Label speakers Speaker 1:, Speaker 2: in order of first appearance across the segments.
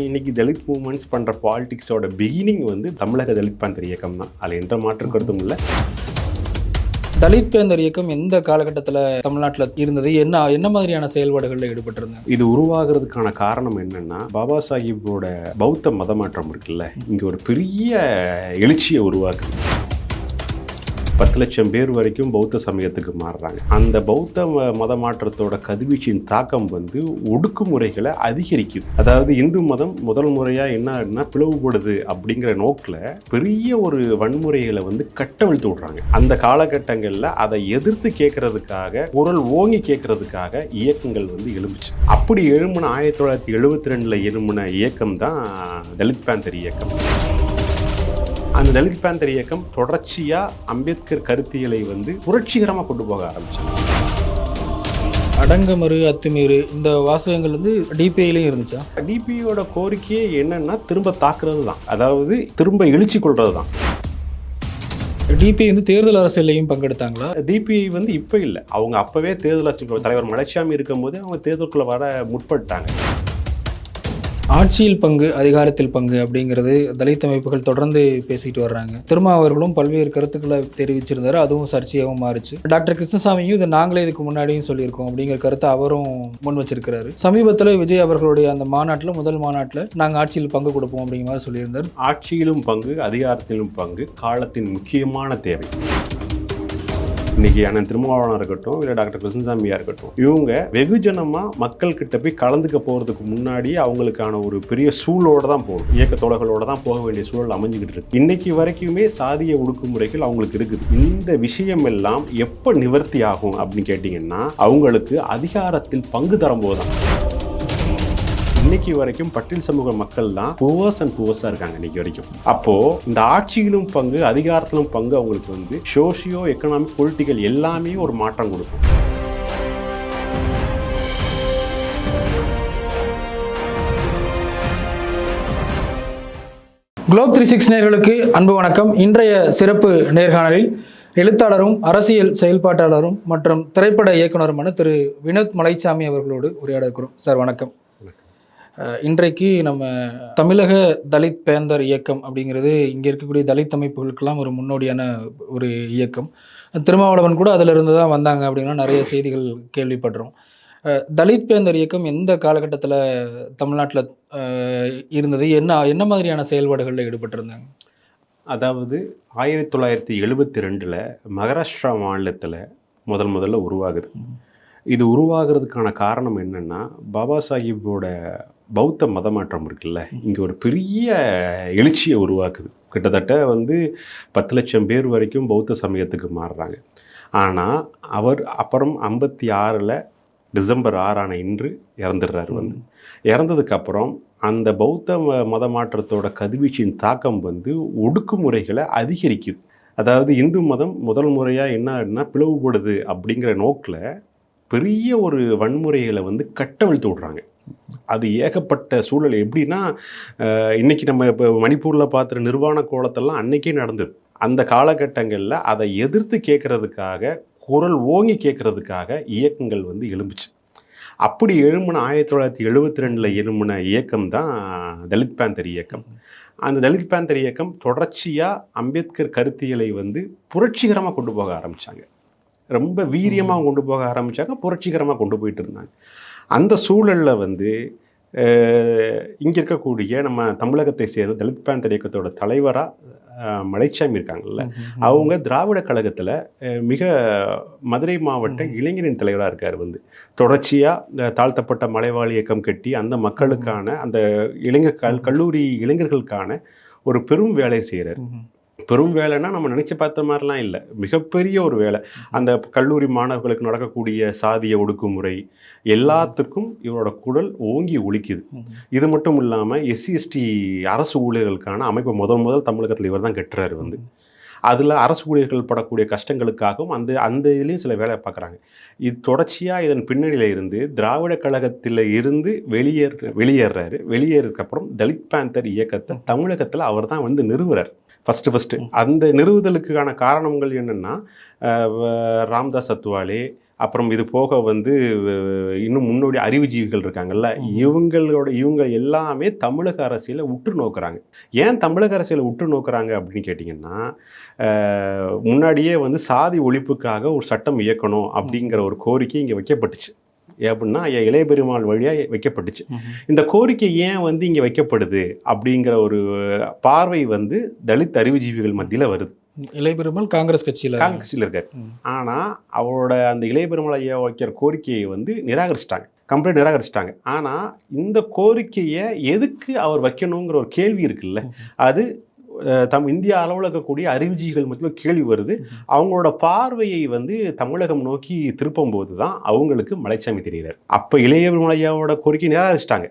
Speaker 1: இன்னைக்கு தலித் மூவ்மெண்ட்ஸ் பண்ற பாலிடிக்ஸோட பிகினிங் வந்து தமிழக தலித் பாந்தர் இயக்கம் தான். அதில் எந்த மாற்று கருத்தும் இல்லை.
Speaker 2: தலித் பேந்தர் இயக்கம் எந்த காலகட்டத்தில் தமிழ்நாட்டில் இருந்தது? என்ன என்ன மாதிரியான செயல்பாடுகளில் ஈடுபட்டிருந்தாங்க?
Speaker 1: இது உருவாகிறதுக்கான காரணம் என்னன்னா பாபா சாஹிப்போட பௌத்த மதமாற்றம் இருக்குல்ல. இங்க ஒரு பெரிய எழுச்சியை உருவாக்குது. பத்து லட்சம் பேர் வரைக்கும் பௌத்த சமயத்துக்கு மாறுறாங்க. அந்த பௌத்த ம- மத மாற்றத்தோட கதிர்வீச்சின் தாக்கம் வந்து ஒடுக்குமுறைகளை அதிகரிக்குது. அதாவது இந்து மதம் முதல் முறையாக என்ன ஆகுதுன்னா பிளவுபடுது அப்படிங்கிற நோக்கில் பெரிய ஒரு வன்முறைகளை வந்து கட்டவிழ்த்து விடுறாங்க. அந்த காலகட்டங்களில் அதை எதிர்த்து கேட்கறதுக்காக குரல் ஓங்கி கேட்கறதுக்காக இயக்கங்கள் வந்து எழும்புச்சு. அப்படி எழும்புன ஆயிரத்தி தொள்ளாயிரத்தி எழுபத்தி ரெண்டில் எழும்பின இயக்கம் தான் தலித் பேந்தர் இயக்கம். அந்த தலித் பேந்தர் இயக்கம் தொடர்ச்சியா அம்பேத்கர் கருத்தியலை வந்து புரட்சிகரமா கொண்டு போக ஆரம்பிச்சாங்க
Speaker 2: அடங்கமறு அத்துமீறு இந்த வாசகங்கள் வந்து டிபிஐலையும் இருந்துச்சா?
Speaker 1: டிபியோட கோரிக்கையே என்னன்னா திரும்ப தாக்குறது தான் அதாவது திரும்ப எழுச்சி கொள்றது தான்
Speaker 2: டிபிஐ வந்து தேர்தல் அரசியலையும் பங்கெடுத்தாங்களா?
Speaker 1: டிபிஐ வந்து இப்போ இல்லை. அவங்க அப்பவே தேர்தல் அரசியல் தலைவர் மலைச்சாமி இருக்கும்போதே அவங்க தேர்தலுக்குள்ள வர முற்பட்டாங்க.
Speaker 2: ஆட்சியில் பங்கு அதிகாரத்தில் பங்கு அப்படிங்கிறது தலித் அமைப்புகள் தொடர்ந்து பேசிட்டு வர்றாங்க. திருமா அவர்களும் பல்வேறு கருத்துக்களை தெரிவிச்சிருந்தாரு. அதுவும் சர்ச்சையாகவும் மாறுச்சு. டாக்டர் கிருஷ்ணசாமியும் இது நாங்களே இதுக்கு முன்னாடியும் சொல்லியிருக்கோம் அப்படிங்கிற கருத்தை அவரும் முன் வச்சிருக்கிறாரு. சமீபத்தில் விஜய் அவர்களுடைய அந்த மாநாட்டில் முதல் மாநாட்டில் நாங்கள் ஆட்சியில் பங்கு கொடுப்போம் அப்படிங்கிற மாதிரி சொல்லியிருந்தார்.
Speaker 1: ஆட்சியிலும் பங்கு அதிகாரத்திலும் பங்கு காலத்தின் முக்கியமான தேவை. இன்னைக்கு அண்ணன் திருமாவளவனா இருக்கட்டும் இல்லை டாக்டர் கிருஷ்ணசாமியா இருக்கட்டும் இவங்க வெகுஜனமா மக்கள் கிட்ட போய் கலந்துக்க போறதுக்கு முன்னாடி அவங்களுக்கான ஒரு பெரிய சூழலோட தான் போகும் இயக்க தோழர்களோட தான் போக வேண்டிய சூழல் அமைஞ்சுக்கிட்டு இருக்கு. இன்னைக்கு வரைக்குமே சாதிய ஒடுக்குமுறைகள் அவங்களுக்கு இருக்குது. இந்த விஷயம் எல்லாம் எப்ப நிவர்த்தி ஆகும் அப்படின்னு கேட்டிங்கன்னா அவங்களுக்கு அதிகாரத்தில் பங்கு தரும்போது தான் இன்னைக்கு வரைக்கும் பட்டியல் சமூக மக்கள் தான் புவர்ஸ் அண்ட் புவர்ஸாக இருக்காங்க இன்னைக்கு வரைக்கும். அப்போ இந்த ஆட்சியிலும் பங்கு அதிகாரத்திலும் பங்கு அவங்களுக்கு வந்து சோஷியோ எக்கனாமிக் பொலிட்டிக்கல் எல்லாமே ஒரு மாற்றம் கொடுக்கும்.
Speaker 2: குளோப் த்ரீ சிக்ஸ் நேர்களுக்கு அன்பு வணக்கம். இன்றைய சிறப்பு நேர்காணலில் எழுத்தாளரும் அரசியல் செயல்பாட்டாளரும் மற்றும் திரைப்பட இயக்குனருமான திரு வினோத் மலைச்சாமி அவர்களோடு உரையாட இருக்கிறோம் சார் வணக்கம். இன்றைக்கு நம்ம தமிழக தலித் பேந்தர் இயக்கம் அப்படிங்கிறது இங்கே இருக்கக்கூடிய தலித் அமைப்புகளுக்கெல்லாம் ஒரு முன்னோடியான ஒரு இயக்கம். திருமாவளவன் கூட அதில் இருந்து தான் வந்தாங்க அப்படின்னா நிறைய செய்திகள் கேள்விப்படுறோம். தலித் பேந்தர் இயக்கம் எந்த காலகட்டத்தில் தமிழ்நாட்டில் இருந்தது? என்ன என்ன மாதிரியான செயல்பாடுகளில் ஈடுபட்டிருந்தாங்க?
Speaker 1: அதாவது ஆயிரத்தி தொள்ளாயிரத்தி எழுபத்தி ரெண்டில் மகாராஷ்டிரா மாநிலத்தில் முதல் முதல்ல உருவாகுது. இது உருவாகிறதுக்கான காரணம் என்னன்னா பாபா சாஹிப்போட பௌத்த மதமாற்றம் இருக்குல்ல இங்கே ஒரு பெரிய எழுச்சியை உருவாக்குது. கிட்டத்தட்ட வந்து பத்து லட்சம் பேர் வரைக்கும் பௌத்த சமயத்துக்கு மாறுறாங்க. ஆனால் அவர் அப்புறம் ஐம்பத்தி ஆறில் டிசம்பர் ஆறான இன்று இறந்துடுறாரு வந்து. இறந்ததுக்கு அப்புறம் அந்த பௌத்த ம- மத மாற்றத்தோட கதிர்வீச்சின் தாக்கம் வந்து ஒடுக்குமுறைகளை அதிகரிக்குது. அதாவது இந்து மதம் முதல் முறையாக என்ன பிளவுபடுது அப்படிங்கிற நோக்கில் பெரிய ஒரு வன்முறைகளை வந்து கட்டவிழ்த்து விடுறாங்க. அது ஏகப்பட்ட சூழல். எப்படின்னா அஹ், இன்னைக்கு நம்ம இப்போ மணிப்பூரில் பார்த்துற நிர்வாண கோலத்தெல்லாம் அன்னைக்கே நடந்தது. அந்த காலகட்டங்களில் அதை எதிர்த்து கேட்கறதுக்காக குரல் ஓங்கி கேட்கறதுக்காக இயக்கங்கள் வந்து எழும்புச்சு. அப்படி எழும்பின ஆயிரத்தி தொள்ளாயிரத்தி எழுபத்தி ரெண்டில் எழும்பின இயக்கம் தான் தலித் பேந்தர் இயக்கம். அந்த தலித் பேந்தர் இயக்கம் தொடர்ச்சியாக அம்பேத்கர் கருத்தியலை வந்து புரட்சிகரமாக கொண்டு போக ஆரம்பிச்சாங்க. ரொம்ப வீரியமாக கொண்டு போக ஆரம்பிச்சாங்க புரட்சிகரமாக கொண்டு போயிட்டு இருந்தாங்க. அந்த சூழலில் வந்து இங்கே இருக்கக்கூடிய நம்ம தமிழகத்தை சேர்ந்த தலித் பேந்தர் இயக்கத்தோட தலைவராக மலைச்சாமி இருக்காங்கல்ல அவங்க திராவிட கழகத்தில் மிக மதுரை மாவட்ட இளைஞரின் தலைவராக இருக்கார் வந்து. தொடர்ச்சியாக இந்த தாழ்த்தப்பட்ட மலைவாழ் இயக்கம் கட்டி அந்த மக்களுக்கான அந்த இளைஞர் கல் கல்லூரி இளைஞர்களுக்கான ஒரு பெரும் வேலை செய்கிறார் பெரும் வேலைன்னா நம்ம நினச்சி பார்த்த மாதிரிலாம் இல்லை. மிகப்பெரிய ஒரு வேலை. அந்த கல்லூரி மாணவர்களுக்கு நடக்கக்கூடிய சாதிய ஒடுக்குமுறை எல்லாத்துக்கும் இவரோட குரல் ஓங்கி ஒழிக்குது இது மட்டும் இல்லாமல் எஸ்சிஎஸ்டி அரசு ஊழியர்களுக்கான அமைப்பு முதல் முதல் தமிழகத்தில் இவர் தான் கட்டுறாரு வந்து. அதில் அரசு ஊழியர்கள் படக்கூடிய கஷ்டங்களுக்காகவும் அந்த அந்த இதுலேயும் சில வேலை பார்க்குறாங்க. இது தொடர்ச்சியாக இதன் பின்னணியில் இருந்து திராவிட கழகத்தில் இருந்து வெளியேற வெளியேறாரு. வெளியேறதுக்கப்புறம் தலித் பேந்தர் இயக்கத்தை தமிழகத்தில் அவர் தான் வந்து நிறுவுறார். ஃபஸ்ட்டு ஃபஸ்ட்டு அந்த நிறுவுதலுக்கான காரணங்கள் என்னென்னா ராம்தாஸ் அத்வாலே அப்புறம் இது போக வந்து இன்னும் முன்னோடி அறிவுஜீவிகள் இருக்காங்கல்ல. இவங்களோட இவங்க எல்லாமே தமிழக அரசியலை உற்று நோக்குறாங்க. ஏன் தமிழக அரசியலை உற்று நோக்குறாங்க அப்படின்னு கேட்டிங்கன்னா முன்னாடியே வந்து சாதி ஒழிப்புக்காக ஒரு சட்டம் இயக்கணும் அப்படிங்கிற ஒரு கோரிக்கை இங்கே வைக்கப்பட்டுச்சு. அப்படின்னா ஐயா இளைய பெருமாள் வழியாக வைக்கப்பட்டுச்சு. இந்த கோரிக்கை ஏன் வந்து இங்கே வைக்கப்படுது? அப்படிங்கிற ஒரு பார்வை வந்து தலித் அறிவுஜீவிகள் மத்தியில் வருது.
Speaker 2: இளையபெருமாள் காங்கிரஸ் கட்சியில
Speaker 1: காங்கிரஸில் இருக்காரு.
Speaker 2: ம்.
Speaker 1: ஆனால் அவரோட அந்த இளைய பெருமாள் ஐயா வைக்கிற கோரிக்கையை வந்து நிராகரிச்சிட்டாங்க. கம்ப்ளீட் நிராகரிச்சிட்டாங்க. ஆனால் இந்த கோரிக்கையை எதுக்கு அவர் வைக்கணுங்கிற ஒரு கேள்வி இருக்குல்ல. அது தம் இந்தியா அளவில் இருக்கக்கூடிய அறிவுஜீவிகள் மத்தியில் கேள்வி வருது. அவங்களோட பார்வையை வந்து தமிழகம் நோக்கி திருப்பும் போது தான் அவங்களுக்கு மலைச்சாமி தெரியுறாரு அப்போ இளைய பெருமாள் ஐயாவோட கோரிக்கை நிராகரிச்சிட்டாங்க.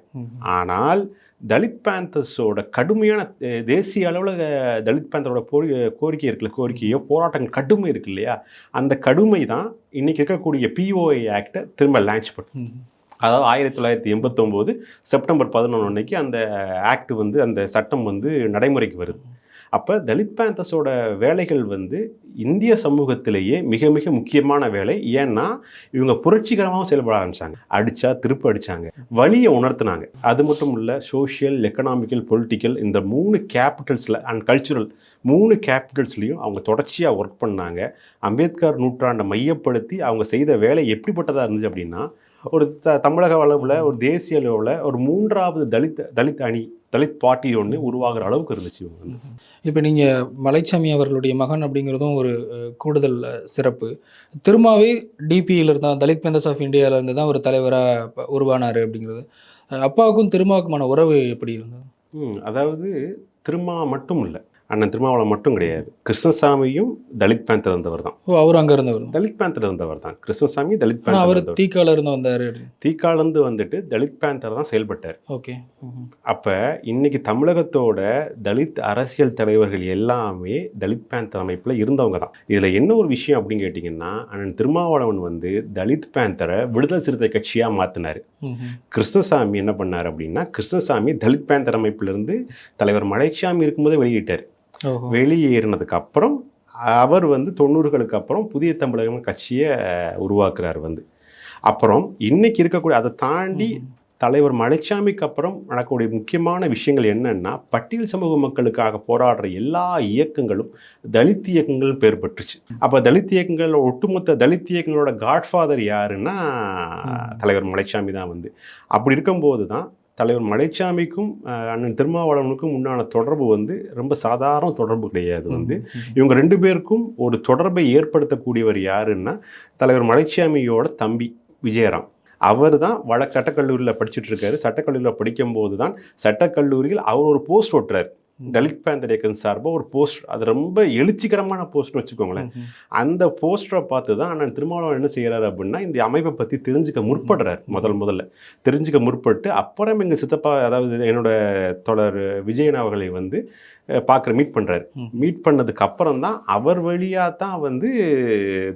Speaker 1: ஆனால் தலித் பேந்தர்ஸோட கடுமையான தேசிய அளவில் தலித் பேந்தரோட போரி கோரிக்கை இருக்குல்ல கோரிக்கையோ போராட்டங்கள் கடுமை இருக்கு இல்லையா? அந்த கடுமை தான் இன்னைக்கு இருக்கக்கூடிய பிஓஐ ஆக்டை திரும்ப லான்ச் பண்ணும். அதாவது ஆயிரத்தி தொள்ளாயிரத்தி எண்பத்தொம்போது செப்டம்பர் பதினொன்று அன்னைக்கு அந்த ஆக்ட் வந்து அந்த சட்டம் வந்து நடைமுறைக்கு வருது. அப்போ தலித் பேந்தஸோட வேலைகள் வந்து இந்திய சமூகத்திலேயே மிக மிக முக்கியமான வேலை. ஏன்னா இவங்க புரட்சிகரமாக செயல்பட ஆரம்பித்தாங்க அடித்தா திருப்ப அடித்தாங்க வழியை உணர்த்தினாங்க. அது மட்டும் இல்லை சோஷியல் எக்கனாமிக்கல் பொலிட்டிக்கல் இந்த மூணு கேபிட்டல்ஸில் அண்ட் கல்ச்சுரல் மூணு கேபிட்டல்ஸ்லேயும் அவங்க தொடர்ச்சியாக ஒர்க் பண்ணாங்க. அம்பேத்கர் நூற்றாண்டை மையப்படுத்தி அவங்க செய்த வேலை எப்படிப்பட்டதாக இருந்துச்சு அப்படின்னா ஒரு த தமிழக அளவில் ஒரு தேசிய அளவில் ஒரு மூன்றாவது தலித் தலித் அணி தலித் பார்ட்டி ஒன்று உருவாகிற அளவுக்கு இருந்துச்சு இவங்க வந்து.
Speaker 2: இப்போ நீங்கள் மலைச்சாமி அவர்களுடைய மகன் அப்படிங்கிறதும் ஒரு கூடுதல் சிறப்பு. திருமாவே டிபியில் இருந்தால் தலித் பேந்தர்ஸ் ஆஃப் இந்தியாவில் இருந்து தான் ஒரு தலைவராக உருவானார் அப்படிங்கிறது. அப்பாவுக்கும் திருமாவுக்குமான உறவு எப்படி இருந்தது?
Speaker 1: அதாவது திருமா மட்டும் இல்லை. அண்ணன் திருமாவளவன் மட்டும் கிடையாது. கிருஷ்ணசாமியும் தலித் பேந்தர் இருந்தவர் தான்.
Speaker 2: ஓ அவர் அங்கே இருந்தவர்.
Speaker 1: தலித் பேந்தர் இருந்தவர் தான். கிருஷ்ணசாமி தலித் பேந்தர்
Speaker 2: அவர் தீக்கால இருந்து வந்தார்
Speaker 1: தீக்காலந்து வந்துட்டு தலித் பேந்தர் தான் செயல்பட்டார்.
Speaker 2: ஓகே.
Speaker 1: அப்போ இன்னைக்கு தமிழகத்தோட தலித் அரசியல் தலைவர்கள் எல்லாமே தலித் பேந்தர் அமைப்பில் இருந்தவங்க தான். இதில் என்ன ஒரு விஷயம் அப்படின்னு கேட்டிங்கன்னா அண்ணன் திருமாவளவன் வந்து தலித் பேந்தரை விடுதலை சிறுத்தை கட்சியாக மாற்றினார் கிருஷ்ணசாமி என்ன பண்ணார் அப்படின்னா கிருஷ்ணசாமி தலித் பேந்தர் அமைப்பிலிருந்து தலைவர் மலைச்சாமி இருக்கும்போதே வெளியிட்டார். வெளியேறினதுக்கு அப்புறம் அவர் வந்து தொண்ணூறுகளுக்கு அப்புறம் புதிய தமிழகம் கட்சியை உருவாக்குறார் வந்து. அப்புறம் இன்னைக்கு இருக்கக்கூடிய அதை தாண்டி தலைவர் மலைச்சாமிக்கு அப்புறம் நடக்கக்கூடிய முக்கியமான விஷயங்கள் என்னன்னா பட்டியல் சமூக மக்களுக்காக போராடுற எல்லா இயக்கங்களும் தலித் இயக்கங்கள் பேர் பெற்றுச்சு. அப்போ தலித் இயக்கங்கள் ஒட்டுமொத்த தலித் இயக்கங்களோட காட்ஃபாதர் யாருன்னா. தலைவர் மலைச்சாமி தான் வந்து. அப்படி இருக்கும்போது தான் தலைவர் மலைச்சாமிக்கும் அண்ணன் திருமாவளவனுக்கும் உண்டான தொடர்பு வந்து ரொம்ப சாதாரண தொடர்பு கிடையாது வந்து. இவங்க ரெண்டு பேருக்கும் ஒரு தொடர்பை ஏற்படுத்தக்கூடியவர் யாருன்னா தலைவர் மலைச்சாமியோட தம்பி விஜயராம். அவர் தான் வழ சட்டக்கல்லூரியில் படிச்சுட்டு இருக்காரு. சட்டக்கல்லூரியில் படிக்கும்போது தான் சட்டக்கல்லூரியில் அவர் ஒரு போஸ்ட் ஓட்டுறாரு. தலித் பேந்தர் இயக்கம் சார்பாக ஒரு போஸ்ட் அது ரொம்ப எழுச்சிகரமான போஸ்ட்னு வச்சுக்கோங்களேன். அந்த போஸ்டரை பார்த்து தான் அண்ணன் திருமாவளவன் என்ன செய்கிறாரு அப்படின்னா இந்த அமைப்பை பற்றி தெரிஞ்சுக்க முற்படுறாரு முதல் முதல்ல. தெரிஞ்சுக்க முற்பட்டு அப்புறம் எங்கள் சித்தப்பா அதாவது என்னோட தொடர் விஜயன் அவர்களை வந்து பார்க்குற மீட் பண்ணுறாரு. மீட் பண்ணதுக்கு அப்புறம் தான் அவர் வழியாக தான் வந்து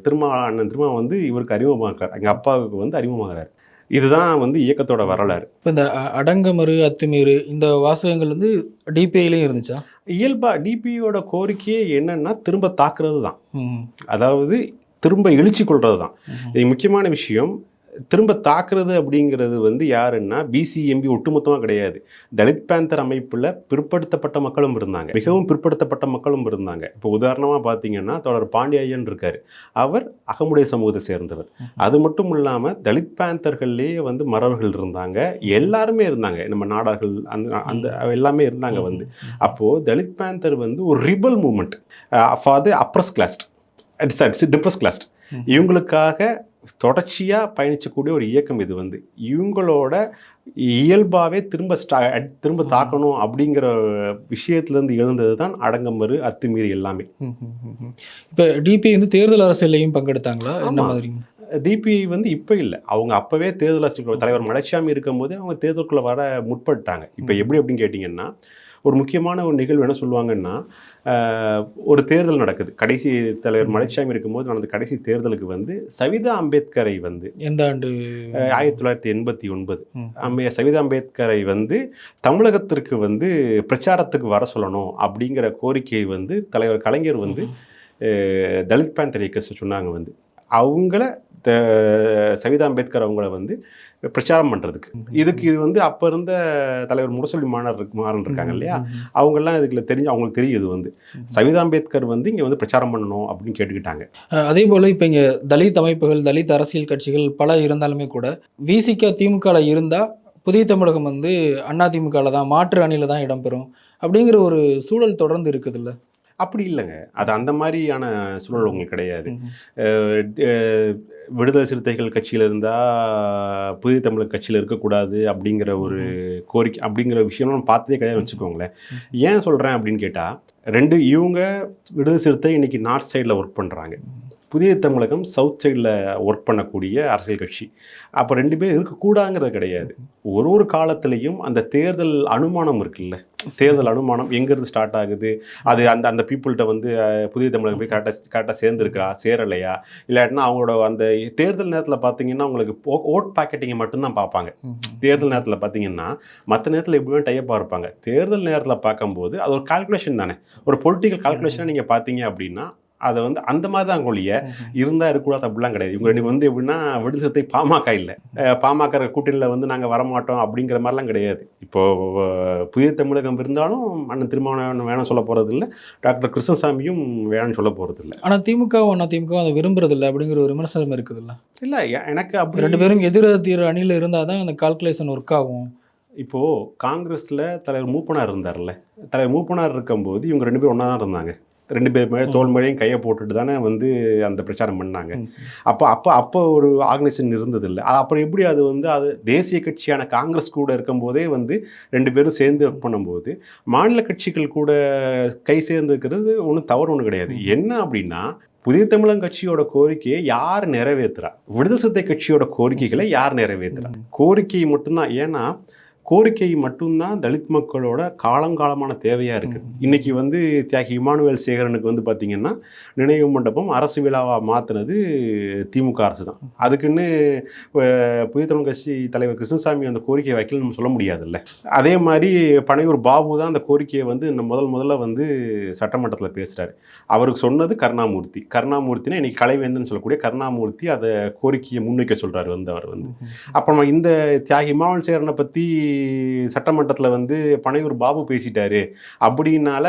Speaker 1: திருமா அண்ணன் திருமா வந்து இவருக்கு அறிமுகமாகிறார். எங்கள் அப்பாவுக்கு வந்து அறிமுகமாகிறார். இதுதான் வந்து இயக்கத்தோட வரலாறு.
Speaker 2: இப்போ இந்த அடங்கமறு அத்துமீறு இந்த வாசகங்கள் வந்து டிபிஐலையும் இருந்துச்சா?
Speaker 1: இயல்பா டிபியோட கோரிக்கையே என்னன்னா திரும்ப தாக்குறது தான். அதாவது திரும்ப எழுச்சி கொள்றது தான். இது முக்கியமான விஷயம். திரும்ப தாக்குறது அப்படிங்கிறது வந்து யாருன்னா பிசிஎம்பி ஒட்டுமொத்தமாக கிடையாது. தலித் பேந்தர் அமைப்பில் பிற்படுத்தப்பட்ட மக்களும் இருந்தாங்க. மிகவும் பிற்படுத்தப்பட்ட மக்களும் இருந்தாங்க. இப்போ உதாரணமாக பார்த்தீங்கன்னா தொடர் பாண்டியன் இருக்கார். அவர் அகமுடைய சமூகத்தை சேர்ந்தவர். அது மட்டும் இல்லாமல் தலித் பேந்தர்கள்லேயே வந்து மறவர்கள் இருந்தாங்க. எல்லாருமே இருந்தாங்க. நம்ம நாடார்கள் அந்த அந்த எல்லாமே இருந்தாங்க வந்து. அப்போது தலித் பேந்தர் வந்து ஒரு rebel movement for the oppress classed. It's it's depress classed. இவங்களுக்காக தொடர்ச்சியாக பயணிச்சக்கூடிய ஒரு இயக்கம் இது வந்து இவங்களோட இயல்பாகவே திரும்ப ஸ்டா திரும்ப. தாக்கணும் அப்படிங்கிற விஷயத்துலேருந்து எழுந்தது தான் அடங்கமறு அத்துமீறி எல்லாமே.
Speaker 2: இப்ப டிபி வந்து தேர்தல் அரசியலையும் பங்கெடுத்தாங்களா என்ன. மாதிரி
Speaker 1: டிபி வந்து இப்போ இல்லை அவங்க அப்போவே தேர்தல் அரசியல் தலைவர் மலைச்சாமி இருக்கும்போதே அவங்க தேர்தலுக்குள்ளே வர முற்பட்டாங்க இப்போ. எப்படி அப்படின்னு கேட்டிங்கன்னா ஒரு முக்கியமான ஒரு நிகழ்வு என்ன சொல்லுவாங்கன்னா ஒரு தேர்தல் நடக்குது. கடைசி தலைவர் மலைச்சாமி இருக்கும்போது நடந்த கடைசி தேர்தலுக்கு வந்து சவிதா அம்பேத்கரை வந்து
Speaker 2: எந்த ஆண்டு?
Speaker 1: ஆயிரத்தி தொள்ளாயிரத்தி எண்பத்தி ஒன்பது. அம்மைய சவிதா அம்பேத்கரை வந்து தமிழகத்திற்கு வந்து பிரச்சாரத்துக்கு வர சொல்லணும் அப்படிங்கிற கோரிக்கையை வந்து தலைவர் கலைஞர் வந்து தலித் பேந்தர் இயக்க சொன்னாங்க வந்து. அவங்கள த- சவிதா அம்பேத்கர் அவங்கள வந்து பிரச்சாரம் பண்ணுறதுக்கு இதுக்கு இது வந்து அப்போ இருந்த தலைவர் முரசொலி மாணவர் மாறன் இருக்காங்க இல்லையா? அவங்கெல்லாம் இதுக்குள்ள தெரிஞ்சு அவங்களுக்கு தெரியும் இது வந்து. சவிதா அம்பேத்கர் வந்து இங்கே வந்து பிரச்சாரம் பண்ணணும் அப்படின்னு கேட்டுக்கிட்டாங்க.
Speaker 2: அதே போல் இப்போ இங்கே தலித் அமைப்புகள் தலித் அரசியல் கட்சிகள் பல இருந்தாலுமே கூட விசிக திமுகவில் இருந்தால் புதிய தமிழகம் வந்து அண்ணா திமுகவில் தான் மாற்று அணியில் தான் இடம்பெறும் அப்படிங்கிற ஒரு சூழல் தொடர்ந்து இருக்குதுல்ல?
Speaker 1: அப்படி இல்லைங்க. அது அந்த மாதிரியான சூழல் உங்களுக்கு கிடையாது. விடுதலை சிறுத்தைகள் கட்சியில் இருந்தால் புதிய தமிழர் கட்சியில் இருக்கக்கூடாது அப்படிங்கிற ஒரு கோரிக்கை அப்படிங்கிற விஷயம் நம்ம பார்த்ததே கிடையாது வச்சுக்கோங்களேன். ஏன் சொல்கிறேன் அப்படின்னு கேட்டால் ரெண்டு இவங்க விடுதலை சிறுத்தை இன்னைக்கு நார்த் சைடில் ஒர்க் பண்ணுறாங்க புதிய தமிழகம் சவுத் சைடில் ஒர்க் பண்ணக்கூடிய அரசியல் கட்சி. அப்போ ரெண்டு பேரும் இருக்கக்கூடாங்கிறது கிடையாது. ஒரு ஒரு காலத்திலையும் அந்த தேர்தல் அனுமானம் இருக்குல்ல. தேர்தல் அனுமானம் எங்கேருந்து ஸ்டார்ட் ஆகுது? அது அந்த அந்த பீப்புள்கிட்ட வந்து புதிய தமிழகம் போய் கரெக்டாக கரெக்டாக சேர்ந்துருக்கா? சேரலையா? இல்லாட்டினா அவங்களோட அந்த தேர்தல் நேரத்தில் பார்த்தீங்கன்னா உங்களுக்கு ஓட் பாக்கெட்டிங்கை மட்டும்தான் பார்ப்பாங்க. தேர்தல் நேரத்தில் பார்த்தீங்கன்னா மற்ற நேரத்தில் எப்படியும் டைப்பாக இருப்பாங்க. தேர்தல் நேரத்தில் பார்க்கும்போது அது ஒரு கால்குலேஷன் தானே. ஒரு பொலிட்டிக்கல் கால்குலேஷனை நீங்கள் பார்த்தீங்க அப்படின்னா அதை வந்து அந்த மாதிரி தான் ஒழிய இருந்தால் இருக்கக்கூடாது அப்படிலாம் கிடையாது. இவங்க ரெண்டு வந்து எப்படின்னா விடுதலை பாமக இல்லை. பாமக கூட்டணியில் வந்து நாங்கள் வரமாட்டோம் அப்படிங்கிற மாதிரிலாம் கிடையாது. இப்போ அஹ், புதிய தமிழகம் இருந்தாலும் அண்ணன் திருமாவளவன் வேணும் சொல்ல போகிறது இல்லை. டாக்டர் கிருஷ்ணசாமியும் வேணும்னு சொல்ல போகிறது இல்லை.
Speaker 2: ஆனால் திமுகவும் அண்ணா திமுகவும் அதை விரும்புறதில்ல அப்படிங்கிற ஒரு விமர்சனம் இருக்குதுல்ல
Speaker 1: இல்லை? எனக்கு அப்படி
Speaker 2: ரெண்டு பேரும் எதிரெதிர் அணியில் இருந்தால் தான் அந்த கால்குலேஷன் ஒர்க் ஆகும்.
Speaker 1: இப்போது காங்கிரஸில் தலைவர் மூப்பனார் இருந்தார்ல. தலைவர் மூப்பனார் இருக்கும்போது இவங்க ரெண்டு பேரும் ஒன்றா தான் இருந்தாங்க. ரெண்டு பேர் மேலே தோல் மேலேயும் கையை போட்டுட்டு தானே வந்து அந்த பிரச்சாரம் பண்ணாங்க. அப்போ அப்போ அப்போ ஒரு ஆர்கனைசேஷன் இருந்தது இல்லை அப்புறம் எப்படி அது வந்து அது தேசிய கட்சியான காங்கிரஸ் கூட இருக்கும்போதே வந்து ரெண்டு பேரும் சேர்ந்து ஒர்க் பண்ணும்போது மாநில கட்சிகள் கூட கை சேர்ந்துக்கிறது ஒன்றும் தவறு ஒன்றும் கிடையாது. என்ன அப்படின்னா புதிய தமிழகம் கட்சியோட கோரிக்கையை யார் நிறைவேற்றுறா விடுதலை சிறுத்தை கட்சியோட கோரிக்கைகளை யார் நிறைவேற்றுறா கோரிக்கை மட்டும்தான். ஏன்னா கோரிக்கை மட்டும்தான் தலித் மக்களோட காலங்காலமான தேவையாக இருக்குது இன்னைக்கு வந்து தியாகி இமானுவேல் சேகரனுக்கு வந்து பார்த்திங்கன்னா நினைவு மண்டபம் அரசு விழாவாக மாற்றினது திமுக அரசு தான் அதுக்குன்னு புதிய தமிழ் கட்சி தலைவர் கிருஷ்ணசாமி அந்த கோரிக்கையை வைக்கல நம்ம சொல்ல முடியாதுல்ல. அதே மாதிரி பனையூர் பாபு தான் அந்த கோரிக்கையை வந்து இந்த முதல் முதல்ல வந்து சட்டமன்றத்தில் பேசுகிறாரு அவருக்கு சொன்னது கருணாமூர்த்தி. கருணாமூர்த்தினா இன்னைக்கு கலைவேந்தன் சொல்லக்கூடிய கருணாமூர்த்தி அதை கோரிக்கையை முன்வைக்க சொல்கிறாரு வந்து அவர் வந்து. அப்புறமா இந்த தியாகி இமாவல் சேரனை பற்றி சட்டமன்றத்தில் வந்து பனையூர் பாபு பேசிட்டாரு. அப்படின்னால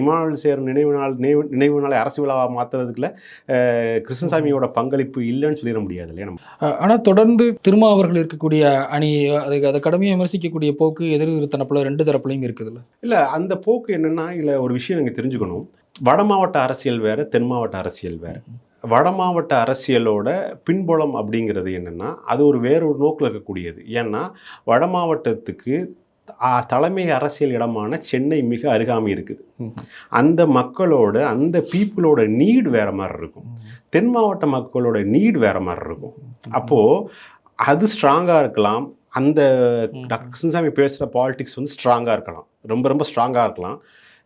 Speaker 1: இமாவல் சேரன் நினைவு நாள் நினைவு நினைவு நாளை அரசு விழாவாக மாற்றுறதுக்குள்ள கிருஷ்ணசாமியோட பங்களிப்பு இல்லைன்னு சொல்லிட முடியாது இல்லையா நம்ம?
Speaker 2: ஆனால் தொடர்ந்து திருமா அவர்கள் இருக்கக்கூடிய அணி அதுக்கு அதை கடுமையாக விமர்சிக்கக்கூடிய போக்கு எதிர் தரப்புல ரெண்டு தரப்புலையும் இருக்குதுல்ல?
Speaker 1: இல்லை அந்த போக்கு என்னன்னா இதில் ஒரு விஷயம் நீங்கள் தெரிஞ்சுக்கணும். வட மாவட்ட அரசியல் வேறு தென் மாவட்ட அரசியல் வேறு. வட மாவட்ட அரசியலோட பின்புலம் அப்படிங்கிறது என்னென்னா அது ஒரு வேற ஒரு நோக்கில் இருக்கக்கூடியது. ஏன்னா வட மாவட்டத்துக்கு தலைமை அரசியல் இடமான சென்னை மிக அருகாமை இருக்குது. அந்த மக்களோட அந்த பீப்புளோட நீட் வேற மாதிரி இருக்கும். தென் மாவட்ட மக்களோட நீட் வேற மாதிரி இருக்கும். அப்போது அது ஸ்ட்ராங்காக இருக்கலாம். அந்த டாக்டர் கிருஷ்ணசாமி பேசுகிற பாலிடிக்ஸ் வந்து ஸ்ட்ராங்காக இருக்கலாம். ரொம்ப ரொம்ப ஸ்ட்ராங்காக இருக்கலாம்.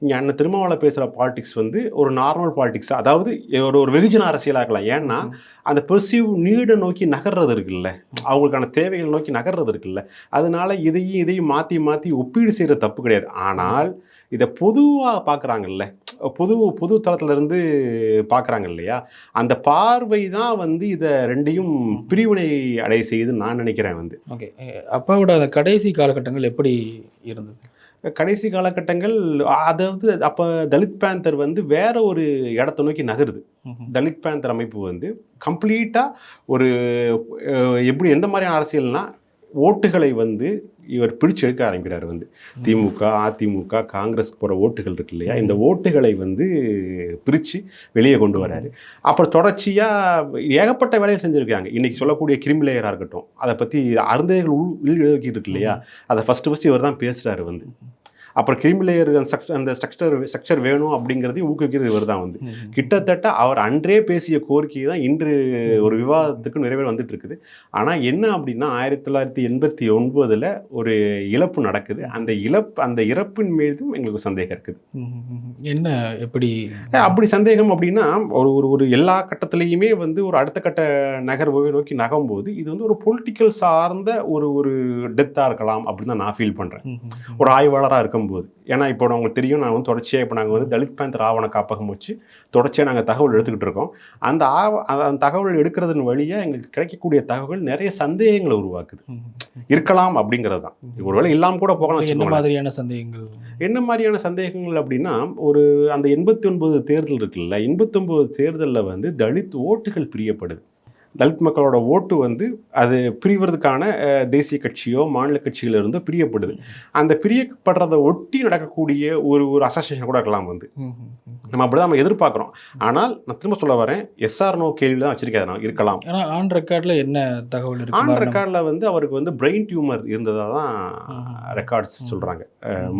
Speaker 1: இங்கே அண்ணன் திருமாவளை பேசுகிற பாலிடிக்ஸ் வந்து ஒரு நார்மல் பாலிடிக்ஸ் அதாவது ஒரு ஒரு வெகுஜன அரசியலாக இருக்கலாம். ஏன்னா அந்த பெர்சீவ் நீடை நோக்கி நகர்றது இருக்குல்ல. அவங்களுக்கான தேவைகள் நோக்கி நகர்றது இருக்குல்ல. அதனால இதையும் இதையும் மாற்றி மாற்றி ஒப்பீடு செய்கிற தப்பு கிடையாது. ஆனால் இதை பொதுவாக பார்க்குறாங்கல்ல பொது பொது தளத்துல இருந்து பார்க்குறாங்க இல்லையா? அந்த பார்வை தான் வந்து இதை ரெண்டையும் பிரிவினை அடைய செய்யுதுன்னு நான் நினைக்கிறேன் வந்து.
Speaker 2: ஓகே. அப்பாவோட அந்த கடைசி காலகட்டங்கள் எப்படி இருந்தது?
Speaker 1: கடைசி காலகட்டங்கள் அதாவது அப்போ தலித் பேந்தர் வந்து வேற ஒரு இடத்த நோக்கி நகருது. தலித் பேந்தர் அமைப்பு வந்து கம்ப்ளீட்டாக ஒரு எப்படி எந்த மாதிரியான அரசியல்னா ஓட்டுகளை வந்து இவர் பிரித்து எடுக்க ஆரம்பிக்கிறார் வந்து. திமுக அதிமுக காங்கிரஸ் போகிற ஓட்டுகள் இருக்கு இல்லையா? இந்த ஓட்டுகளை வந்து பிரித்து வெளியே கொண்டு வராரு. அப்புறம் தொடர்ச்சியாக ஏகப்பட்ட வேலையை செஞ்சுருக்காங்க. இன்னைக்கு சொல்லக்கூடிய கிரிமிலேயராக இருக்கட்டும் அதை பற்றி அருந்தைகள் உள் உள் எழுதி இருக்கு இல்லையா? அதை ஃபஸ்ட்டு ஃபஸ்ட்டு இவர் தான் பேசுகிறாரு வந்து அப்புறம் கிரிமிலேயர் அந்த ஸ்ட்ரக்சர் அந்த ஸ்ட்ரக்சர் ஸ்ட்ரக்சர் வேணும் அப்படிங்கிறதையும் ஊக்குவிக்கிறது இவர் தான் வந்து கிட்டத்தட்ட அவர் அன்றே பேசிய கோரிக்கை தான் இன்று ஒரு விவாதத்துக்கு நிறைவேற வந்துட்டு இருக்குது. ஆனால் என்ன அப்படின்னா ஆயிரத்தி தொள்ளாயிரத்தி எண்பத்தி ஒன்பதில் ஒரு இழப்பு நடக்குது. அந்த இழப்பு அந்த இறப்பின் மீதும் எங்களுக்கு சந்தேகம் இருக்குது.
Speaker 2: என்ன எப்படி?
Speaker 1: அப்படி சந்தேகம் அப்படின்னா ஒரு ஒரு ஒரு எல்லா கட்டத்திலையுமே வந்து ஒரு அடுத்த கட்ட நகர்வை நோக்கி நகரும்போது இது வந்து ஒரு பொலிட்டிக்கல் சார்ந்த ஒரு ஒரு டெத்தாக இருக்கலாம் அப்படின்னு தான் நான் ஃபீல் பண்ணுறேன் ஒரு ஆய்வாளராக இருக்கும்போது பார்க்கும்போது. ஏன்னா இப்போ உங்களுக்கு தெரியும் நான் வந்து தொடர்ச்சியாக இப்போ நாங்கள் வந்து தலித் பேந்தர் ஆவண காப்பகம் வச்சு தொடர்ச்சியாக நாங்கள் தகவல் எடுத்துக்கிட்டு இருக்கோம். அந்த ஆவ அந்த தகவல் எடுக்கிறதன் வழியாக எங்களுக்கு கிடைக்கக்கூடிய தகவல் நிறைய சந்தேகங்களை உருவாக்குது. இருக்கலாம் அப்படிங்கிறது தான். ஒருவேளை இல்லாமல் கூட போகலாம்
Speaker 2: என்ன. மாதிரியான சந்தேகங்கள்?
Speaker 1: என்ன மாதிரியான சந்தேகங்கள் அப்படின்னா ஒரு அந்த எண்பத்தி ஒன்பது தேர்தல் இருக்குல்ல எண்பத்தி ஒன்பது தேர்தலில் வந்து தலித் ஓட்டுகள் பிரியப்படுது. தலித் மக்களோட ஓட்டு வந்து அது பிரிவதற்கான தேசிய கட்சியோ மாநில கட்சியில இருந்தோ பிரியப்படுது. அந்த பிரியப்படுறதை ஒட்டி நடக்கக்கூடிய ஒரு ஒரு அசோசியேஷன் கூட இருக்கலாம் வந்து. நம்ம அப்படிதான் நம்ம எதிர்பார்க்குறோம். ஆனால் நான் திரும்ப சொல்ல வரேன் எஸ்ஆர் நோ கேள்வி தான் வச்சிருக்கேன் நான் இருக்கலாம்.
Speaker 2: ஆனா ஆன் ரெக்கார்ட்ல என்ன தகவல் இருக்கு
Speaker 1: ஆன்? ரெக்கார்டில் வந்து அவருக்கு வந்து பிரெயின் டியூமர் இருந்ததாக தான் ரெக்கார்ட்ஸ் சொல்கிறாங்க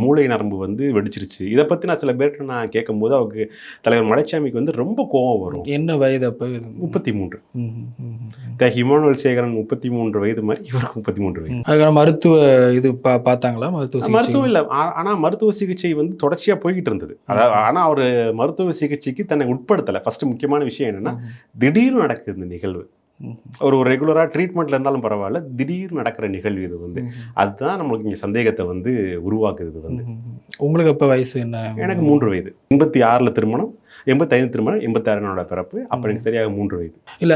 Speaker 1: மூளை நரம்பு வந்து வெடிச்சிருச்சு. இதை பற்றி நான் சில பேர்கிட்ட நான் கேட்கும்போது அவருக்கு தலைவர் மலைச்சாமிக்கு வந்து ரொம்ப கோபம் வரும்.
Speaker 2: என்ன வயது அப்ப?
Speaker 1: முப்பத்தி மூன்று. ஹிமானுவல் சேகரன் முப்பத்தி மூன்று வயது மாதிரி இவருக்கு முப்பத்தி மூன்று வயது.
Speaker 2: அதுக்கான மருத்துவ இது பா பார்த்தாங்களா? மருத்துவ
Speaker 1: மருத்துவம் இல்லை. ஆனால் மருத்துவ சிகிச்சை வந்து தொடர்ச்சியாக போய்கிட்டு இருந்தது. அதாவது ஆனால் அவர் மருத்துவ சிகிச்சைக்கு தன்னை உட்படுத்தலை. ஃபர்ஸ்ட் முக்கியமான விஷயம் என்னன்னா திடீர்னு நடக்குது இந்த நிகழ்வு. ஒரு ஒரு ரெகுலராக ட்ரீட்மெண்ட்ல இருந்தாலும் பரவாயில்ல. திடீர்னு நடக்கிற நிகழ்வு இது வந்து. அதுதான் நம்மளுக்கு இங்கே சந்தேகத்தை வந்து உருவாக்குது இது வந்து.
Speaker 2: உங்களுக்கு அப்ப வயசு என்ன?
Speaker 1: எனக்கு மூன்று வயது. எண்பத்தி ஆறில் திருமணம் எண்பத்தைந்து திருமணம் எண்பத்தாறு என்னோட பிறப்பு. அப்போ எனக்கு சரியாக மூன்று வயது.
Speaker 2: இல்ல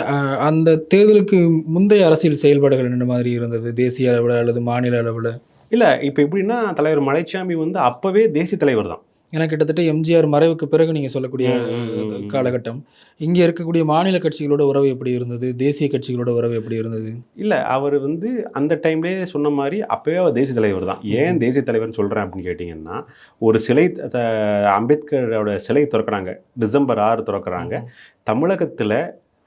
Speaker 2: அந்த தேர்தலுக்கு முந்தைய அரசியல் செயல்பாடுகள் என்ன மாதிரி இருந்தது? தேசிய அளவுல அல்லது மாநில அளவுல?
Speaker 1: இல்லை இப்போ எப்படின்னா தலைவர் மலைச்சாமி வந்து அப்போவே தேசிய தலைவர் தான்.
Speaker 2: ஏன்னா கிட்டத்தட்ட எம்ஜிஆர் மறைவுக்கு பிறகு நீங்க சொல்லக்கூடிய. காலகட்டம். இங்க இருக்கக்கூடிய மாநில கட்சிகளோட உறவு எப்படி இருந்தது? தேசிய கட்சிகளோட உறவு எப்படி இருந்தது?
Speaker 1: இல்லை அவர் வந்து அந்த டைம்லேயே சொன்ன மாதிரி அப்போவே அவர் தேசிய தலைவர் தான். ஏன் தேசிய தலைவர்னு சொல்கிறேன் அப்படின்னு கேட்டிங்கன்னா ஒரு சிலை அம்பேத்கரோட சிலை திறக்கிறாங்க. டிசம்பர் ஆறு திறக்கிறாங்க. தமிழகத்தில்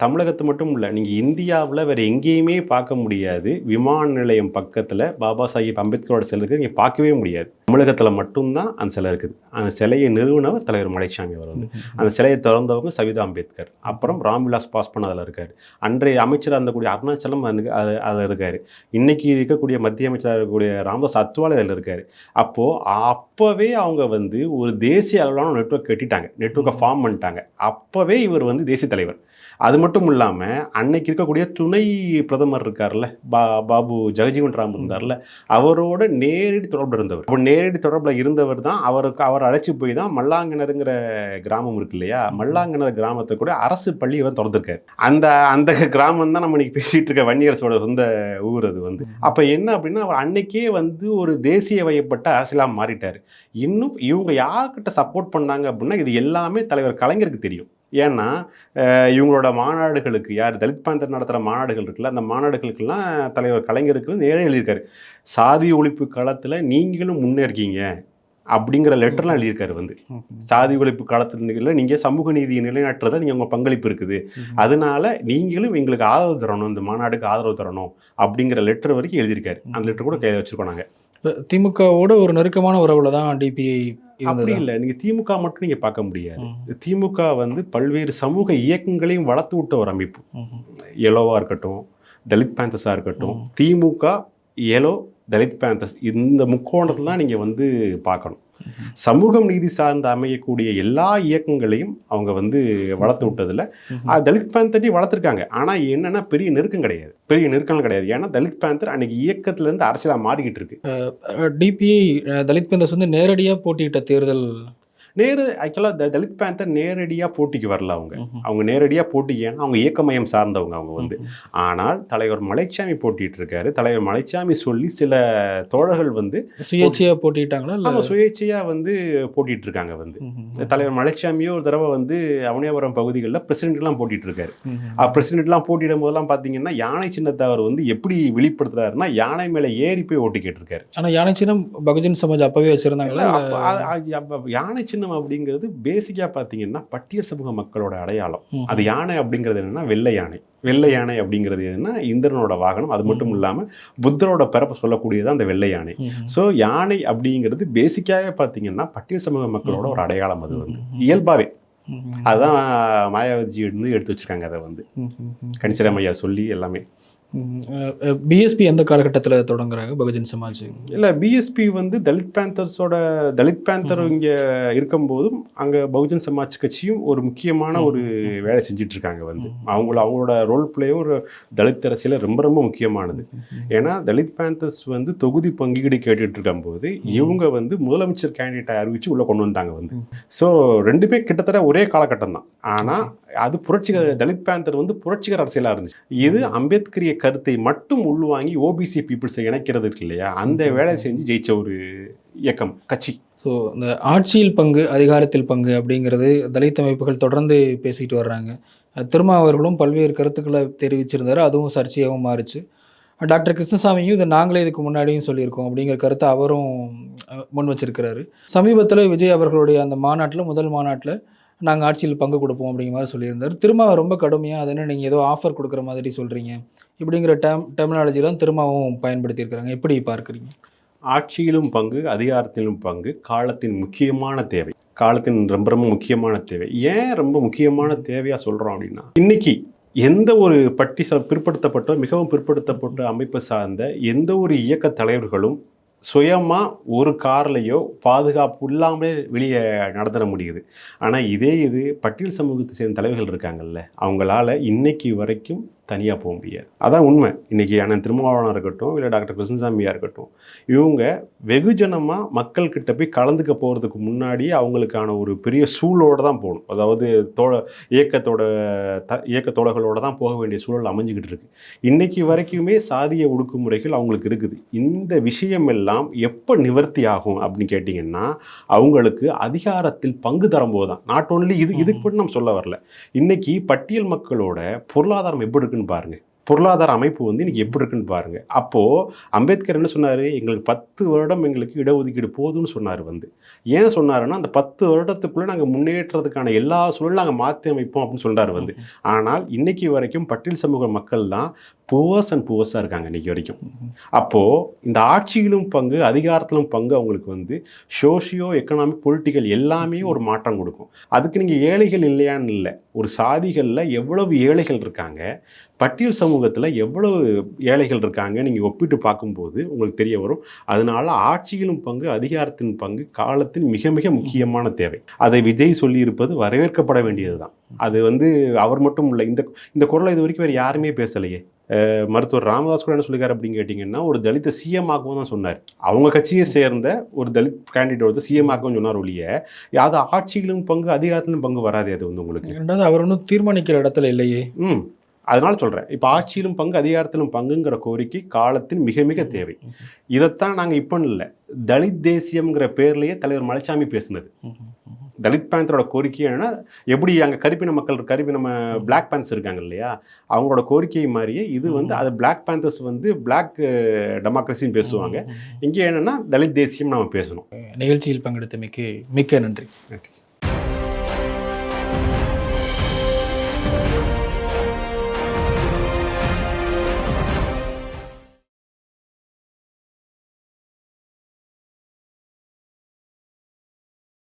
Speaker 1: தமிழகத்து மட்டும் இல்லை நீங்கள் இந்தியாவில் வேறு எங்கேயுமே பார்க்க முடியாது. விமான நிலையம் பக்கத்தில் பாபா சாஹிப் அம்பேத்கரோட சிலை இருக்குது. நீங்கள் பார்க்கவே முடியாது. தமிழகத்தில் மட்டும்தான் அந்த சிலை இருக்குது. அந்த சிலையை நிறுவனவர் தலைவர் மலைச்சாமி அவர் வந்து. அந்த சிலையை திறந்தவங்க சவிதா அம்பேத்கர். அப்புறம் ராம்விலாஸ் பாஸ்வான் அதில் இருக்கார். அன்றைய அமைச்சராக இருந்தக்கூடிய அருணாச்சலம் அது அது அதில் இருக்கார். இன்னைக்கு இருக்கக்கூடிய மத்திய அமைச்சராக இருக்கக்கூடிய ராமதாஸ் அத்வாலே அதில் இருக்கார். அப்போது அப்போவே அவங்க வந்து ஒரு தேசிய அளவிலான நெட்வொர்க் கட்டிட்டாங்க. நெட்வொர்க்கை ஃபார்ம் பண்ணிட்டாங்க. அப்போவே இவர் வந்து தேசிய தலைவர். அது மட்டும் இல்லாமல் அன்னைக்கு இருக்கக்கூடிய துணை பிரதமர் இருக்கார்ல பா பாபு ஜெகஜீவன் ராம் இருந்தார்ல அவரோட நேரடி தொடர்பு இருந்தவர். அப்போ நேரடி தொடர்பில் இருந்தவர் தான் அவருக்கு அவர் அழைச்சி போய் தான் மல்லாங்கனருங்கிற கிராமம் இருக்கு இல்லையா? மல்லாங்கனர் கிராமத்தை கூட அரசு பள்ளி இவர் திறந்திருக்காரு. அந்த அந்த கிராமம் தான் நம்ம இன்னைக்கு பேசிட்டு இருக்க வன்னியரசோட சொந்த ஊர் அது வந்து. அப்போ என்ன அப்படின்னா அவர் அன்னைக்கே வந்து ஒரு தேசிய வயப்பட்ட அரசியலாக மாறிட்டார். இன்னும் இவங்க யார்கிட்ட சப்போர்ட் பண்ணாங்க அப்படின்னா இது எல்லாமே தலைவர் கலைஞருக்கு தெரியும். ஏன்னா இவங்களோட மாநாடுகளுக்கு யார் தலித் பாந்தர் நடத்துகிற மாநாடுகள் இருக்குல்ல அந்த மாநாடுகளுக்கெல்லாம் தலைவர் கலைஞருக்கு நேரே எழுதியிருக்காரு. சாதி ஒழிப்பு காலத்தில் நீங்களும் முன்னேறிக்கீங்க அப்படிங்கிற லெட்டர்லாம் எழுதியிருக்காரு வந்து. சாதி ஒழிப்பு காலத்துல நீங்கள் சமூக நீதியை நிலைநாட்டுறத நீங்கள் உங்கள் பங்களிப்பு இருக்குது. அதனால நீங்களும் எங்களுக்கு ஆதரவு தரணும் இந்த மாநாடுக்கு ஆதரவு தரணும் அப்படிங்கிற லெட்டர் வரைக்கும் எழுதியிருக்காரு. அந்த லெட்டர் கூட கையில் வச்சிருக்கோம் நாங்கள்
Speaker 2: இப்ப திமுகவோட ஒரு நெருக்கமான உறவுல தான் டிபிஐ
Speaker 1: அப்படி இல்லை. நீங்கள் திமுக மட்டும் நீங்கள் பார்க்க முடியாது. திமுக வந்து பல்வேறு சமூக இயக்கங்களையும் வளர்த்து விட்ட ஒரு அமைப்பு. எலோவாக இருக்கட்டும் தலித் பேந்தஸாக இருக்கட்டும் திமுக எலோ தலித் பேந்தஸ் இந்த முக்கோணத்தில் தான் நீங்கள் வந்து பார்க்கணும். சமூகம் நீதி சார்ந்து அமையக்கூடிய எல்லா இயக்கங்களையும் அவங்க வந்து வளர்த்து விட்டதில் அது தலித் பேந்தரையும் வளர்த்துருக்காங்க. ஆனால் என்னன்னா பெரிய நெருக்கம் கிடையாது. பெரிய நெருக்கம் கிடையாது. ஏன்னா தலித் பேந்தர் அன்னைக்கு இயக்கத்துலேருந்து அரசியலாக மாறிக்கிட்டு இருக்கு.
Speaker 2: டிபிஐ தலித் பெந்தஸ் வந்து நேரடியா போட்டியிட்ட தேர்தல்
Speaker 1: நேரு ஆக்சுவலாக தலித் பேந்தர் நேரடியாக போட்டிக்கு வரல அவங்க. அவங்க நேரடியாக போட்டிக்கு ஏன்னா அவங்க இயக்கமயம் சார்ந்தவங்க அவங்க வந்து. ஆனால் தலைவர் மலைச்சாமி போட்டிட்டு இருக்காரு. தலைவர் மலைச்சாமி சொல்லி சில தோழர்கள் வந்து
Speaker 2: சுயேட்சையா போட்டியிட்டாங்களா இல்ல?
Speaker 1: அவங்க சுயேட்சையாக வந்து போட்டிட்டு இருக்காங்க வந்து. தலைவர் மலைச்சாமியோ ஒரு தடவை வந்து அவனியாபுரம் பகுதிகளில் பிரசிடென்ட்லாம் போட்டிட்டு இருக்காரு. பிரசிடென்ட்லாம் போட்டியிடும் போதெல்லாம் பார்த்தீங்கன்னா யானை சின்னத்தை அவர் வந்து எப்படி வெளிப்படுத்துறாருன்னா யானை மேலே ஏறி போய் ஓட்டு கேட்டிருக்காரு.
Speaker 2: ஆனா யானை சின்னம் பகுஜன் சமாஜ் அப்பவே வச்சிருந்தாங்களா?
Speaker 1: யானை சின்னம் அப்படிங்கிறது பேசிக்காக பார்த்தீங்கன்னா பட்டியல் சமூக மக்களோட அடையாளம். அது யானை அப்படிங்கிறது என்னன்னா வெள்ளை யானை வெள்ளை யானை அப்படிங்கிறது என்னன்னா இந்திரனோட வாகனம் அது மட்டும் இல்லாமல் புத்தரோட பிறப்பை சொல்லக்கூடியது அந்த வெள்ளை யானை. ஸோ யானை அப்படிங்கிறது பேசிக்காக பார்த்தீங்கன்னா பட்டியல் சமூக மக்களோட ஒரு அடையாளம் அது வந்து இயல்பாகவே. அதுதான் மாயாவதி எடுத்து வச்சிருக்காங்க அதை வந்து
Speaker 2: ம். ம். ம்.
Speaker 1: கணிசரம் ஐயா சொல்லி எல்லாமே
Speaker 2: பிஎஸ்பி எந்த காலகட்டத்தில் தொடங்குறாங்க பகுஜன் சமாஜ்?
Speaker 1: இல்லை பிஎஸ்பி வந்து தலித் பேந்தர்ஸோட தலித் பேந்தர் இங்கே இருக்கும்போதும் அங்கே பகுஜன் சமாஜ் கட்சியும் ஒரு முக்கியமான ஒரு வேலை செஞ்சுட்டு இருக்காங்க வந்து அவங்கள அவங்களோட ரோல் பிளேயும் ஒரு தலித் அரசியல ரொம்ப ரொம்ப முக்கியமானது. ஏன்னா தலித் பேந்தர்ஸ் வந்து தொகுதி பங்கீடு கேட்டுட்டு இருக்கும்போது இவங்க வந்து முதலமைச்சர் கேண்டிடேட்டை அறிவிச்சு உள்ள கொண்டு வந்தாங்க வந்து. ஸோ ரெண்டுமே கிட்டத்தட்ட ஒரே காலகட்டம் தான் ஆனால் அது புரட்சிகர தலித் பேந்தர் வந்து புரட்சிகர அரசியலாக இருந்துச்சு. இது அம்பேத்கரிய கருத்தை மட்டும் உள்வாங்கி ஓபிசி பீப்புள்ஸை இணைக்கிறது இருக்கு இல்லையா? அந்த வேலை செஞ்சு ஜெயிச்ச ஒரு இயக்கம் கட்சி.
Speaker 2: ஸோ இந்த ஆட்சியில் பங்கு அதிகாரத்தில் பங்கு அப்படிங்கிறது தலித் அமைப்புகள் தொடர்ந்து பேசிட்டு வர்றாங்க. அஹ் திருமாவர்களும் பல்வேறு கருத்துக்களை தெரிவிச்சிருந்தாரு. அதுவும் சர்ச்சையாகவும் மாறுச்சு. டாக்டர் கிருஷ்ணசாமியும் இதை நாங்களே இதுக்கு முன்னாடியும் சொல்லியிருக்கோம் அப்படிங்கிற கருத்தை அவரும் முன் வச்சிருக்கிறாரு. சமீபத்தில் விஜய் அவர்களுடைய அந்த மாநாட்டில் முதல் மாநாட்டில் நாங்கள் ஆட்சியில் பங்கு கொடுப்போம் அப்படிங்கிற மாதிரி சொல்லியிருந்தார். திரும்ப ரொம்ப கடுமையாக அது என்ன நீங்கள் ஏதோ ஆஃபர் கொடுக்குற மாதிரி சொல்கிறீங்க இப்படிங்கிற டேம் டெர்மினாலஜி தான் திரும்பவும் பயன்படுத்தியிருக்கிறாங்க. எப்படி பார்க்குறீங்க?
Speaker 1: ஆட்சியிலும் பங்கு அதிகாரத்திலும் பங்கு காலத்தின் முக்கியமான தேவை. காலத்தின் ரொம்ப ரொம்ப முக்கியமான தேவை. ஏன் ரொம்ப முக்கியமான தேவையாக சொல்கிறோம் அப்படின்னா இன்னைக்கு எந்த ஒரு பட்டி ச பிற்படுத்தப்பட்ட மிகவும் பிற்படுத்தப்பட்ட அமைப்பை சார்ந்த எந்த ஒரு இயக்க தலைவர்களும் சுயமாக ஒரு கார்லேயோ பாதுகாப்பு இல்லாமலே வெளியே நடத்திட முடியுது. ஆனால் இதே இது பட்டியல் சமூகத்தை சேர்ந்த தலைவர்கள் இருக்காங்கல்ல அவங்களால இன்னைக்கு வரைக்கும் தனியாக போக முடியாது அதான் உண்மை. இன்னைக்கு அண்ணன் திருமாவளவனாக இருக்கட்டும் இல்லை டாக்டர் கிருஷ்ணசாமியாக இருக்கட்டும் இவங்க வெகுஜனமாக மக்கள்கிட்ட போய் கலந்துக்க போகிறதுக்கு முன்னாடி அவங்களுக்கான ஒரு பெரிய சூழலோடு தான் போகணும். அதாவது தோழ இயக்கத்தோட த இயக்க தோழர்களோட தான் போக வேண்டிய சூழல் அமைஞ்சுக்கிட்டு இருக்கு. இன்னைக்கு வரைக்குமே சாதிய ஒடுக்குமுறைகள் அவங்களுக்கு இருக்குது. இந்த விஷயமெல்லாம் எப்போ நிவர்த்தி ஆகும் அப்படின்னு கேட்டிங்கன்னா அவங்களுக்கு அதிகாரத்தில் பங்கு தரும்போது தான் நாட் ஓன்லி இது இதுக்கு நம்ம சொல்ல வரல. இன்னைக்கு பட்டியல் மக்களோட பொருளாதாரம் எப்படி இருக்குன்னு பாருங்க. பொருளாதார அமைப்பு வந்து இன்னைக்கு எப்படி இருக்குன்னு பாருங்க. அப்போ அம்பேத்கர் என்ன சொன்னாரு? எங்களுக்கு பத்து வருடம் எங்களுக்கு இடஒதுக்கீடு போதும்னு சொன்னார் வந்து. ஏன் சொன்னாருன்னா அந்த பத்து வருடத்துக்குள்ள நாங்கள் முன்னேற்றத்துக்கான எல்லா சூழலும் நாங்கள் மாற்றி அமைப்போம் அப்படின்னு சொல்றாரு வந்து. ஆனால் இன்னைக்கு வரைக்கும் பட்டியல் சமூக மக்கள் தான் புவர்ஸ் அண்ட் புவர்ஸாக இருக்காங்க இன்றைக்கி வரைக்கும். அப்போது இந்த ஆட்சியிலும் பங்கு அதிகாரத்திலும் பங்கு அவங்களுக்கு வந்து சோஷியோ எக்கனாமிக் பொலிட்டிக்கல் எல்லாமே ஒரு மாற்றம் கொடுக்கும். அதுக்கு நீங்கள் ஏழைகள் இல்லையான்னு இல்லை. ஒரு சாதிகளில் எவ்வளவு ஏழைகள் இருக்காங்க பட்டியல் சமூகத்தில் எவ்வளவு ஏழைகள் இருக்காங்க நீங்கள் ஒப்பிட்டு பார்க்கும்போது உங்களுக்கு தெரிய வரும். அதனால ஆட்சியிலும் பங்கு அதிகாரத்தின் பங்கு காலத்தின் மிக மிக முக்கியமான தேவை. அதை விஜய் சொல்லியிருப்பது வரவேற்கப்பட வேண்டியது தான் அது வந்து அவர் மட்டும் இல்லை. இந்த இந்த குரலை இது வரைக்கும் வேறு யாருமே பேசலையே. மருத்துவர் ராமதாஸ் கூட என்ன சொல்லிக்காரு அப்படின்னு கேட்டிங்கன்னா ஒரு தலித்த சிஎம் ஆகவும் தான் சொன்னார். அவங்க கட்சியை சேர்ந்த ஒரு தலித் கேண்டிடேட் வந்து சிஎம் ஆகவும் சொன்னார் ஒழிய அது ஆட்சியிலும் பங்கு அதிகாரத்திலும் பங்கு வராது அது வந்து உங்களுக்கு.
Speaker 2: ரெண்டாவது அவர் ஒன்றும் தீர்மானிக்கிற இடத்துல இல்லையே.
Speaker 1: ம். அதனால சொல்கிறேன் இப்போ ஆட்சியிலும் பங்கு அதிகாரத்திலும் பங்குங்கிற கோரிக்கை காலத்தின் மிக மிக தேவை. இதைத்தான் நாங்கள் இப்போ இல்லை. தலித் தேசியம்ங்கிற பேர்லேயே தலைவர் மலைச்சாமி பேசினது. தலித் பேந்தரோட கோரிக்கை என்னன்னா எப்படி அங்கே கருப்பின மக்கள் கருப்பின பிளாக் பேந்தர்ஸ் இருக்காங்க இல்லையா? அவங்களோட கோரிக்கை மாதிரியே இது வந்து அது பிளாக் பேந்தர்ஸ் வந்து பிளாக் டெமோக்ரஸின்னு பேசுவாங்க. இங்கே என்னன்னா தலித் தேசியம் நம்ம பேசணும்.
Speaker 2: நிகழ்ச்சியில் பங்கெடுத்தமைக்கு மிக்க நன்றி.
Speaker 1: Okay.